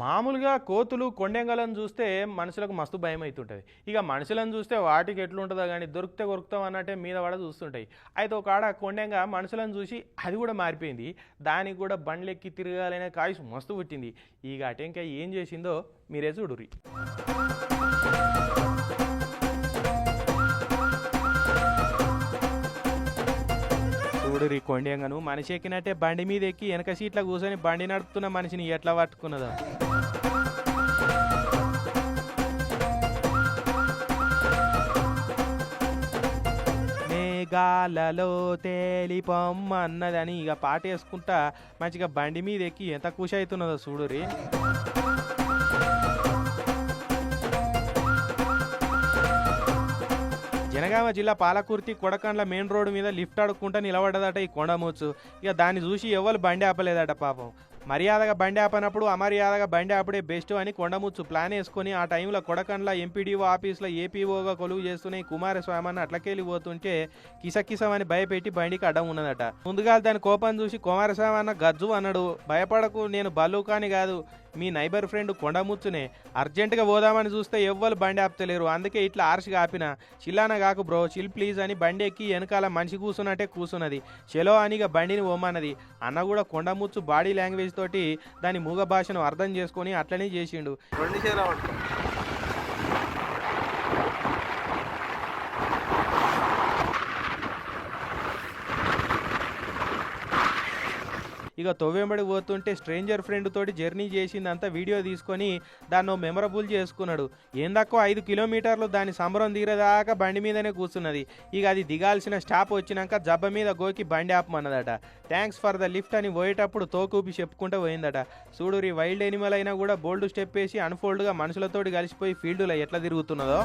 మామూలుగా కోతులు కొండెంగలను చూస్తే మనుషులకు మస్తు భయం అవుతుంటుంది ఇక మనుషులను చూస్తే వాటికి ఎట్లుంటుందో కానీ దొరికితే కొరుకుతాం అన్నట్టే మీద పడ చూస్తుంటాయి. అయితే ఒక ఆడ కొండెంగ మనుషులను చూసి అది కూడా మారిపోయింది. దానికి కూడా బండ్లెక్కి తిరగాలనే కాయసు మస్తు పుట్టింది. ఇక అటెంకాయ ఏం చేసిందో మీరే చూడుర్రి చూడురి కొండెంగను మనిషి ఎక్కినట్టే బండి మీద ఎక్కి వెనక సీట్లో కూర్చొని బండి నడుపుతున్న మనిషిని ఎట్లా పట్టుకున్నదో? మేఘాలలో తేలిపమ్మన్నదని ఇక పాట వేసుకుంటా మంచిగా బండి మీద ఎక్కి ఎంత ఖుషి అవుతున్నదో చూడురి జనగామ జిల్లా పాలకుర్తి కొడకండ్ల మెయిన్ రోడ్డు మీద లిఫ్ట్ అడుక్కుంటా నిలబడ్డదట ఈ కొండమూచు. ఇక దాన్ని చూసి ఎవరు బండి ఆపలేదట పాపం. మర్యాదగా బండి ఆపనప్పుడు అమర్యాదగా బండి ఆపడే బెస్ట్ అని కొండముచ్చు ప్లాన్ వేసుకొని ఆ టైంలో కొడకండ్ల ఎంపీడీఓ ఆఫీస్లో ఏపీఓగా కొలువు చేస్తున్న ఈ కుమారస్వామి అని అట్లకెళ్ళి పోతుంటే కిసకిసమని భయపెట్టి బండికి అడ్డం ఉన్నదట. ముందుగా దాని కోపం చూసి కుమారస్వామి అన్న గజ్జు అన్నాడు భయపడకు నేను బల్లూకాని కాదు. మీ నైబర్ ఫ్రెండ్ కొండముచ్చునే అర్జెంటుగా పోదామని చూస్తే ఎవ్వరు బండి ఆపుతలేరు. అందుకే ఇట్లా ఆర్షిగా ఆపిన. చిల్లాన కాకు బ్రో చిల్ ప్లీజ్ అని బండి ఎక్కి వెనకాల మనిషి కూర్చున్నట్టే కూర్చున్నది చెలో అని ఇక బండిని ఓమన్నది అన్న కూడా కొండముచ్చు బాడీ లాంగ్వేజ్ తోటి దాని మూగ భాషను అర్థం చేసుకొని అట్లనే చేసిండు. రెండు ఇక తొవ్వెంబడి పోతుంటే స్ట్రేంజర్ ఫ్రెండ్ తోటి జర్నీ చేసిందంతా వీడియో తీసుకొని దాన్ని మెమరబుల్ చేసుకున్నాడు. ఏందక్కో ఐదు కిలోమీటర్లు దాని సంబరం తీరేదాకా బండి మీదనే కూర్చున్నది. ఇక అది దిగాల్సిన స్టాప్ వచ్చినాక జబ్బ మీద గోకి బండి ఆపమన్నదట. థ్యాంక్స్ ఫర్ ద లిఫ్ట్ అని పోయేటప్పుడు తోకూపి చెప్పుకుంటూ పోయిందట. చూడురి వైల్డ్ ఎనిమల్ అయినా కూడా బోల్డ్ స్టెప్ వేసి అన్ఫోల్డ్గా మనుషులతోటి కలిసిపోయి ఫీల్డ్లో ఎట్లా తిరుగుతున్నదో.